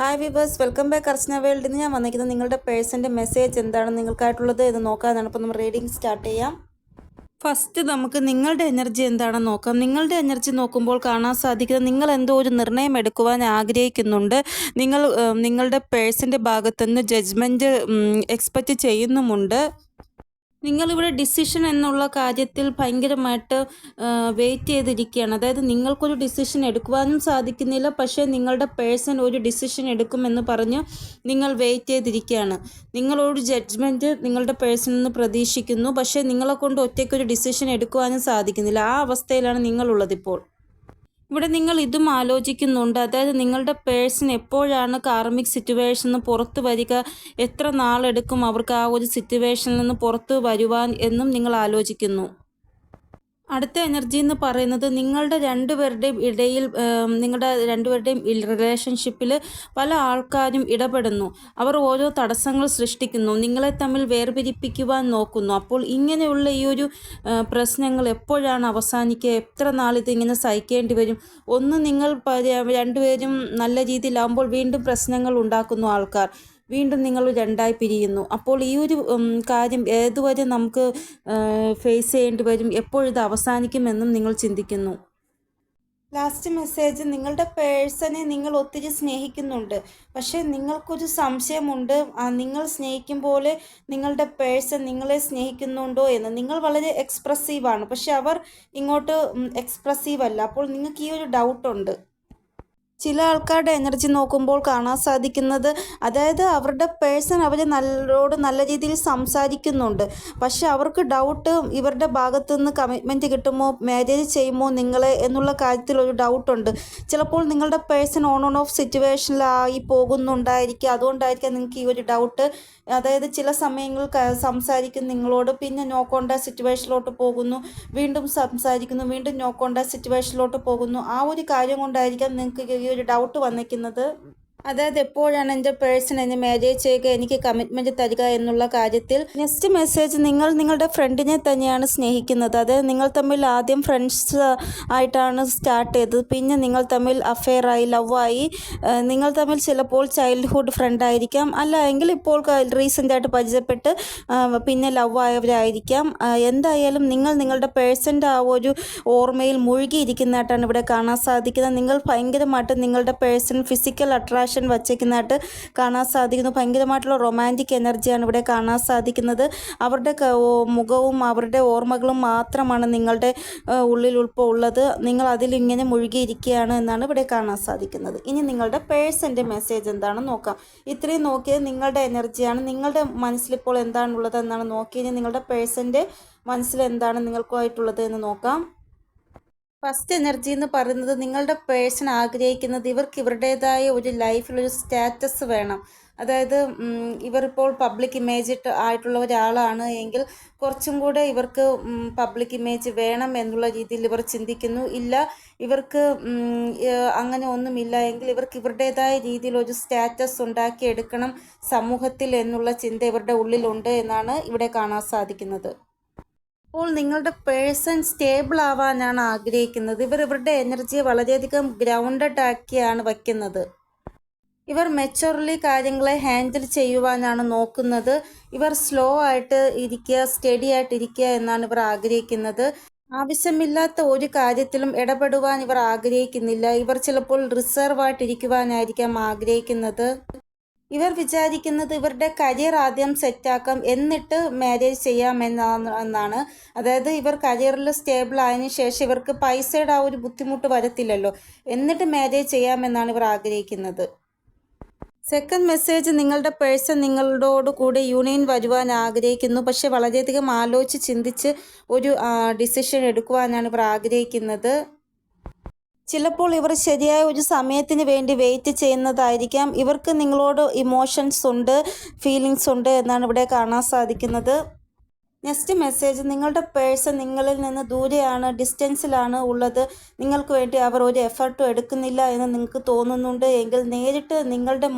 Hi viewers welcome back Archana വേൾഡിന് ഞാൻ വന്നിരിക്കുന്നത് നിങ്ങളുടെ പേഴ്സന്റെ മെസ്സേജ് എന്താണ് നിങ്ങൾക്കായിട്ടുള്ളത് എന്ന് നോക്കാനാണ്. അപ്പോൾ നമ്മൾ റീഡിംഗ് സ്റ്റാർട്ട് ചെയ്യാം. ഫസ്റ്റ് നമുക്ക് നിങ്ങളുടെ എനർജി എന്താണെന്ന് നോക്കാം. നിങ്ങളുടെ എനർജി നോക്കുമ്പോൾ കാണാൻ സാധിക്കുന്നത് നിങ്ങൾ എന്തോ ഒരു നിർണയം എടുക്കുവാൻ ആഗ്രഹിക്കുന്നുണ്ട്. നിങ്ങൾ നിങ്ങളുടെ പേഴ്സന്റെ ഭാഗത്തുനിന്ന് ജഡ്ജ്മെന്റ് എക്സ്പെക്റ്റ് ചെയ്യുന്നുമുണ്ട്. നിങ്ങളിവിടെ ഡിസിഷൻ എന്നുള്ള കാര്യത്തിൽ ഭയങ്കരമായിട്ട് വെയിറ്റ് ചെയ്തിരിക്കുകയാണ്. അതായത് നിങ്ങൾക്കൊരു ഡിസിഷൻ എടുക്കുവാനും സാധിക്കുന്നില്ല പക്ഷേ നിങ്ങളുടെ പേഴ്സൺ ഒരു ഡിസിഷൻ എടുക്കുമെന്ന് പറഞ്ഞ് നിങ്ങൾ വെയിറ്റ് ചെയ്തിരിക്കുകയാണ്. നിങ്ങളൊരു ജഡ്ജ്മെന്റ് നിങ്ങളുടെ പേഴ്സണിൽ നിന്ന് പ്രതീക്ഷിക്കുന്നു പക്ഷേ നിങ്ങളെ കൊണ്ട് ഒറ്റയ്ക്കൊരു ഡിസിഷൻ എടുക്കുവാനും സാധിക്കുന്നില്ല. ആ അവസ്ഥയിലാണ് നിങ്ങളുള്ളതിപ്പോൾ ഇവിടെ നിങ്ങൾ ഇതും ആലോചിക്കുന്നുണ്ട്. അതായത് നിങ്ങളുടെ പേഴ്സൺ എപ്പോഴാണ് കാർമിക് സിറ്റുവേഷനിൽ നിന്ന് പുറത്തു വരിക എത്ര നാളെടുക്കും അവർക്ക് ആ ഒരു സിറ്റുവേഷനിൽ നിന്ന് പുറത്തു വരുവാൻ എന്നും നിങ്ങൾ ആലോചിക്കുന്നു. അടുത്ത എനർജി എന്ന് പറയുന്നത് നിങ്ങളുടെ രണ്ടുപേരുടെയും ഇടയിൽ നിങ്ങളുടെ രണ്ടുപേരുടെയും റിലേഷൻഷിപ്പിൽ പല ആൾക്കാരും ഇടപെടുന്നു. അവർ ഓരോ തടസ്സങ്ങൾ സൃഷ്ടിക്കുന്നു. നിങ്ങളെ തമ്മിൽ വേർപിരിപ്പിക്കുവാൻ നോക്കുന്നു. അപ്പോൾ ഇങ്ങനെയുള്ള ഈ ഒരു പ്രശ്നങ്ങൾ എപ്പോഴാണ് അവസാനിക്കുക? എത്ര നാളിത് ഇങ്ങനെ സഹിക്കേണ്ടി വരും? ഒന്ന് നിങ്ങൾ രണ്ടുപേരും നല്ല രീതിയിലാകുമ്പോൾ വീണ്ടും പ്രശ്നങ്ങൾ ഉണ്ടാക്കുന്നു ആൾക്കാർ. വീണ്ടും നിങ്ങൾ രണ്ടായി പിരിയുന്നു. അപ്പോൾ ഈ ഒരു കാര്യം ഏതുവരെ നമുക്ക് ഫേസ് ചെയ്യേണ്ടി വരും എപ്പോഴിത് അവസാനിക്കുമെന്നും നിങ്ങൾ ചിന്തിക്കുന്നു. ലാസ്റ്റ് മെസ്സേജ് നിങ്ങളുടെ പേഴ്സണെ നിങ്ങൾ ഒത്തിരി സ്നേഹിക്കുന്നുണ്ട്. പക്ഷേ നിങ്ങൾക്കൊരു സംശയമുണ്ട്. നിങ്ങൾ സ്നേഹിക്കും പോലെ നിങ്ങളുടെ പേഴ്സൺ നിങ്ങളെ സ്നേഹിക്കുന്നുണ്ടോ എന്ന്. നിങ്ങൾ വളരെ എക്സ്പ്രസീവാണ് പക്ഷെ അവർ ഇങ്ങോട്ട് എക്സ്പ്രസീവ് അല്ല. അപ്പോൾ നിങ്ങൾക്ക് ഈ ഒരു ഡൗട്ടുണ്ട് ചില ആൾക്കാരുടെ എനർജി നോക്കുമ്പോൾ കാണാൻ സാധിക്കുന്നത് അതായത് അവരുടെ പേഴ്സൺ അവർ നല്ലോട് നല്ല രീതിയിൽ സംസാരിക്കുന്നുണ്ട്. പക്ഷെ അവർക്ക് ഡൗട്ട് ഇവരുടെ ഭാഗത്തു നിന്ന് കമ്മിറ്റ്മെന്റ് കിട്ടുമോ മാരേജ് ചെയ്യുമോ നിങ്ങളെ എന്നുള്ള കാര്യത്തിൽ ഒരു ഡൗട്ടുണ്ട്. ചിലപ്പോൾ നിങ്ങളുടെ പേഴ്സൺ ഓൺ ഓൺ ഓഫ് സിറ്റുവേഷനിലായി പോകുന്നുണ്ടായിരിക്കും. അതുകൊണ്ടായിരിക്കാം നിങ്ങൾക്ക് ഈ ഒരു ഡൗട്ട്. അതായത് ചില സമയങ്ങളിൽ സംസാരിക്കും നിങ്ങളോട് പിന്നെ നോ സിറ്റുവേഷനിലോട്ട് പോകുന്നു. വീണ്ടും സംസാരിക്കുന്നു വീണ്ടും നോ സിറ്റുവേഷനിലോട്ട് പോകുന്നു. ആ ഒരു കാര്യം കൊണ്ടായിരിക്കാം നിങ്ങൾക്ക് ഒരു ഡൗട്ട് വന്നിരിക്കുന്നത് അതായത് എപ്പോഴാണ് എന്റെ പേഴ്സൺ എന്നെ മാരേജ് ചെയ്യുക എനിക്ക് കമ്മിറ്റ്മെന്റ് തരിക എന്നുള്ള കാര്യത്തിൽ നെക്സ്റ്റ് മെസ്സേജ് നിങ്ങൾ നിങ്ങളുടെ ഫ്രണ്ടിനെ തന്നെയാണ് സ്നേഹിക്കുന്നത്. അതായത് നിങ്ങൾ തമ്മിൽ ആദ്യം ഫ്രണ്ട്സ് ആയിട്ടാണ് സ്റ്റാർട്ട് ചെയ്തത്. പിന്നെ നിങ്ങൾ തമ്മിൽ അഫെയറായി ലവായി നിങ്ങൾ തമ്മിൽ ചിലപ്പോൾ ചൈൽഡ്ഹുഡ് ഫ്രണ്ട് ആയിരിക്കാം. അല്ല എങ്കിൽ ഇപ്പോൾ റീസെന്റ് ആയിട്ട് പരിചയപ്പെട്ട് പിന്നെ ലവായവരായിരിക്കാം എന്തായാലും നിങ്ങൾ നിങ്ങളുടെ പേഴ്സന്റെ ആ ഒരു ഓർമ്മയിൽ മുഴുകിയിരിക്കുന്നതായിട്ടാണ് ഇവിടെ കാണാൻ സാധിക്കുന്നത്. നിങ്ങൾ ഭയങ്കരമായിട്ട് നിങ്ങളുടെ പേഴ്സൺ ഫിസിക്കൽ അട്രാക്ഷൻ വച്ചേക്കുന്നതായിട്ട് കാണാൻ സാധിക്കുന്നു. ഭയങ്കരമായിട്ടുള്ള റൊമാന്റിക് എനർജിയാണ് ഇവിടെ കാണാൻ സാധിക്കുന്നത്. അവരുടെ മുഖവും അവരുടെ ഓർമ്മകളും മാത്രമാണ് നിങ്ങളുടെ ഉള്ളിൽ ഉൾപ്പോൾ ഉള്ളത്. നിങ്ങൾ അതിലിങ്ങനെ മുഴുകിയിരിക്കുകയാണ് എന്നാണ് ഇവിടെ കാണാൻ സാധിക്കുന്നത്. ഇനി നിങ്ങളുടെ പേഴ്സന്റെ മെസ്സേജ് എന്താണെന്ന് നോക്കാം. ഇത്രയും നോക്കിയത് നിങ്ങളുടെ എനർജിയാണ് നിങ്ങളുടെ മനസ്സിലിപ്പോൾ എന്താണുള്ളത് എന്നാണ് നോക്കി ഇനി നിങ്ങളുടെ പേഴ്സന്റെ മനസ്സിൽ എന്താണ് നിങ്ങൾക്കുമായിട്ടുള്ളത് എന്ന് നോക്കാം. ഫസ്റ്റ് എനർജി എന്ന് പറയുന്നത് നിങ്ങളുടെ പേഴ്സൺ ആഗ്രഹിക്കുന്നത് ഇവർക്ക് ഇവരുടേതായ ഒരു ലൈഫിൽ ഒരു സ്റ്റാറ്റസ് വേണം. അതായത് ഇവരിപ്പോൾ പബ്ലിക് ഇമേജ് ആയിട്ടുള്ള ഒരാളാണ് എങ്കിൽ കുറച്ചും കൂടെ ഇവർക്ക് പബ്ലിക് ഇമേജ് വേണം എന്നുള്ള രീതിയിൽ ഇവർ ചിന്തിക്കുന്നു. ഇല്ല ഇവർക്ക് അങ്ങനെ ഒന്നുമില്ല എങ്കിൽ ഇവർക്ക് ഇവരുടേതായ രീതിയിൽ ഒരു സ്റ്റാറ്റസ് ഉണ്ടാക്കിയെടുക്കണം സമൂഹത്തിൽ എന്നുള്ള ചിന്ത ഇവരുടെ ഉള്ളിലുണ്ട് എന്നാണ് ഇവിടെ കാണാൻ സാധിക്കുന്നത്. അപ്പോൾ നിങ്ങളുടെ പേഴ്സൺ സ്റ്റേബിൾ ആവാനാണ് ആഗ്രഹിക്കുന്നത്. ഇവർ ഇവരുടെ എനർജിയെ വളരെയധികം ഗ്രൗണ്ടഡ് ആക്കിയാണ് വയ്ക്കുന്നത്. ഇവർ മെച്ചുവർലി കാര്യങ്ങളെ ഹാൻഡിൽ ചെയ്യുവാനാണ് നോക്കുന്നത്. ഇവർ സ്ലോ ആയിട്ട് ഇരിക്കുക സ്റ്റഡി ആയിട്ട് ഇരിക്കുക എന്നാണ് ഇവർ ആഗ്രഹിക്കുന്നത്. ആവശ്യമില്ലാത്ത ഒരു കാര്യത്തിലും ഇടപെടുവാൻ ഇവർ ആഗ്രഹിക്കുന്നില്ല. ഇവർ ചിലപ്പോൾ റിസർവ് ആയിട്ടിരിക്കുവാനായിരിക്കാം ആഗ്രഹിക്കുന്നത്. ഇവർ വിചാരിക്കുന്നത് ഇവരുടെ കരിയർ ആദ്യം സെറ്റാക്കാം എന്നിട്ട് മാരേജ് ചെയ്യാം എന്നാണ്. എന്നാണ് അതായത് ഇവർ കരിയറിൽ സ്റ്റേബിൾ ആയതിനു ശേഷം ഇവർക്ക് പൈസയുടെ ആ ഒരു ബുദ്ധിമുട്ട് വരത്തില്ലല്ലോ. എന്നിട്ട് മാരേജ് ചെയ്യാമെന്നാണ് ഇവർ ആഗ്രഹിക്കുന്നത്. സെക്കൻഡ് മെസ്സേജ് നിങ്ങളുടെ പേഴ്സൺ നിങ്ങളോട് കൂടെ യൂണിയൻ വരുവാൻ ആഗ്രഹിക്കുന്നു. പക്ഷെ വളരെയധികം ആലോചിച്ച് ചിന്തിച്ച് ഒരു ഡിസിഷൻ എടുക്കുവാനാണ് ഇവർ ആഗ്രഹിക്കുന്നത്. ചിലപ്പോൾ ഇവർ ശരിയായ ഒരു സമയത്തിന് വേണ്ടി വെയിറ്റ് ചെയ്യുന്നതായിരിക്കാം. ഇവർക്ക് നിങ്ങളോട് ഇമോഷൻസ് ഉണ്ട് ഫീലിങ്സ് ഉണ്ട് എന്നാണ് ഇവിടെ കാണാൻ സാധിക്കുന്നത്. നെക്സ്റ്റ് മെസ്സേജ് നിങ്ങളുടെ പേഴ്സൺ നിങ്ങളിൽ നിന്ന് ദൂരെയാണ് ഡിസ്റ്റൻസിലാണ് ഉള്ളത്. നിങ്ങൾക്ക് വേണ്ടി അവർ ഒരു എഫർട്ടും എടുക്കുന്നില്ല എന്ന് നിങ്ങൾക്ക് തോന്നുന്നുണ്ട് എങ്കിൽ നേരിട്ട് നിങ്ങളുടെ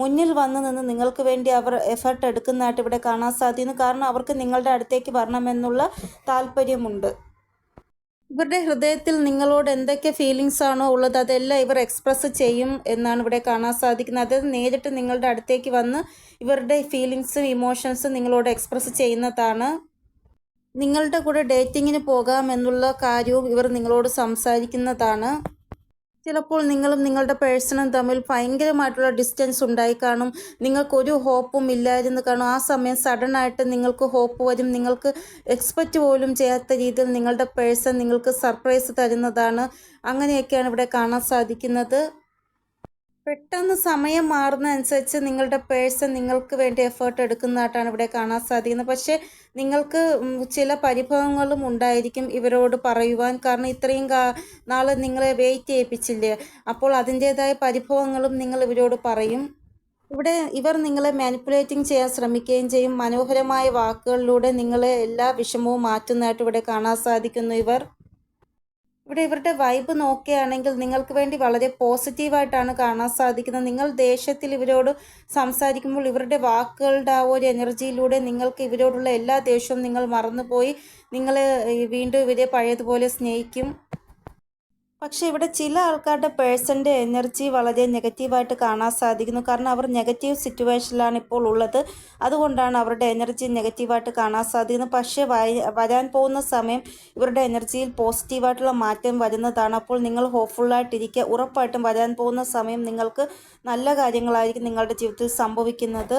മുന്നിൽ വന്ന് നിന്ന് നിങ്ങൾക്ക് വേണ്ടി അവർ എഫർട്ട് എടുക്കുന്നതായിട്ട് ഇവിടെ കാണാൻ സാധിക്കുന്നു. കാരണം അവർക്ക് നിങ്ങളുടെ അടുത്തേക്ക് വരണമെന്നുള്ള താല്പര്യമുണ്ട്. ഇവരുടെ ഹൃദയത്തിൽ നിങ്ങളോട് എന്തൊക്കെ ഫീലിങ്സ് ആണോ ഉള്ളത് അതെല്ലാം ഇവർ എക്സ്പ്രസ് ചെയ്യും എന്നാണ് ഇവിടെ കാണാൻ സാധിക്കുന്നത്. അതായത് നേരിട്ട് നിങ്ങളുടെ അടുത്തേക്ക് വന്ന് ഇവരുടെ ഫീലിങ്സും ഇമോഷൻസും നിങ്ങളോട് എക്സ്പ്രസ് ചെയ്യുന്നതാണ്. നിങ്ങളുടെ കൂടെ ഡേറ്റിങ്ങിന് പോകാമെന്നുള്ള കാര്യവും ഇവർ നിങ്ങളോട് സംസാരിക്കുന്നതാണ്. ചിലപ്പോൾ നിങ്ങളും നിങ്ങളുടെ പേഴ്സണും തമ്മിൽ ഭയങ്കരമായിട്ടുള്ള ഡിസ്റ്റൻസ് ഉണ്ടായി കാണും. നിങ്ങൾക്കൊരു ഹോപ്പും ഇല്ലായിരുന്നു കാണും. ആ സമയം സഡൻ ആയിട്ട് നിങ്ങൾക്ക് ഹോപ്പ് വരും. നിങ്ങൾക്ക് എക്സ്പെക്റ്റ് പോലും ചെയ്യാത്ത രീതിയിൽ നിങ്ങളുടെ പേഴ്സൺ നിങ്ങൾക്ക് സർപ്രൈസ് തരുന്നതാണ്. അങ്ങനെയൊക്കെയാണ് ഇവിടെ കാണാൻ സാധിക്കുന്നത്. പെട്ടെന്ന് സമയം മാറുന്നതനുസരിച്ച് നിങ്ങളുടെ പേഴ്സൺ നിങ്ങൾക്ക് വേണ്ടി എഫേർട്ട് എടുക്കുന്നതായിട്ടാണ് ഇവിടെ കാണാൻ സാധിക്കുന്നത്. പക്ഷേ നിങ്ങൾക്ക് ചില പരിഭവങ്ങളും ഉണ്ടായിരിക്കും ഇവരോട് പറയുവാൻ. കാരണം ഇത്രയും കാ നാൾ നിങ്ങളെ വെയിറ്റ് ചെയ്യിപ്പിച്ചില്ലേ? അപ്പോൾ അതിന്റേതായ പരിഭവങ്ങളും നിങ്ങൾ ഇവരോട് പറയും. ഇവിടെ ഇവർ നിങ്ങളെ മാനിപ്പുലേറ്റിംഗ് ചെയ്യാൻ ശ്രമിക്കുകയും ചെയ്യും. മനോഹരമായ വാക്കുകളിലൂടെ നിങ്ങളെ എല്ലാ വിഷമവും മാറ്റുന്നതായിട്ട് ഇവിടെ കാണാൻ സാധിക്കുന്നു ഇവർ. ഇവിടെ ഇവരുടെ വൈബ് നോക്കുകയാണെങ്കിൽ നിങ്ങൾക്ക് വേണ്ടി വളരെ പോസിറ്റീവായിട്ടാണ് കാണാൻ സാധിക്കുന്നത്. നിങ്ങൾ ദേഷ്യത്തിൽ ഇവരോട് സംസാരിക്കുമ്പോൾ ഇവരുടെ വാക്കുകളുടെ ആ ഒരു എനർജിയിലൂടെ നിങ്ങൾക്ക് ഇവരോടുള്ള എല്ലാ ദേഷ്യവും നിങ്ങൾ മറന്നുപോയി. നിങ്ങൾ വീണ്ടും ഇവരെ പഴയതുപോലെ സ്നേഹിക്കും. പക്ഷേ ഇവിടെ ചില ആൾക്കാരുടെ പേഴ്സന്റെ എനർജി വളരെ നെഗറ്റീവായിട്ട് കാണാൻ സാധിക്കുന്നു. കാരണം അവർ നെഗറ്റീവ് സിറ്റുവേഷനിലാണ് ഇപ്പോൾ ഉള്ളത്. അതുകൊണ്ടാണ് അവരുടെ എനർജി നെഗറ്റീവായിട്ട് കാണാൻ സാധിക്കുന്നത് പക്ഷേ വരാൻ പോകുന്ന സമയം ഇവരുടെ എനർജിയിൽ പോസിറ്റീവായിട്ടുള്ള മാറ്റം വരുന്നതാണ്. അപ്പോൾ നിങ്ങൾ ഹോപ്പ്ഫുള്ളായിട്ടിരിക്കുക ഉറപ്പായിട്ടും വരാൻ പോകുന്ന സമയം നിങ്ങൾക്ക് നല്ല കാര്യങ്ങളായിരിക്കും നിങ്ങളുടെ ജീവിതത്തിൽ സംഭവിക്കുന്നത്.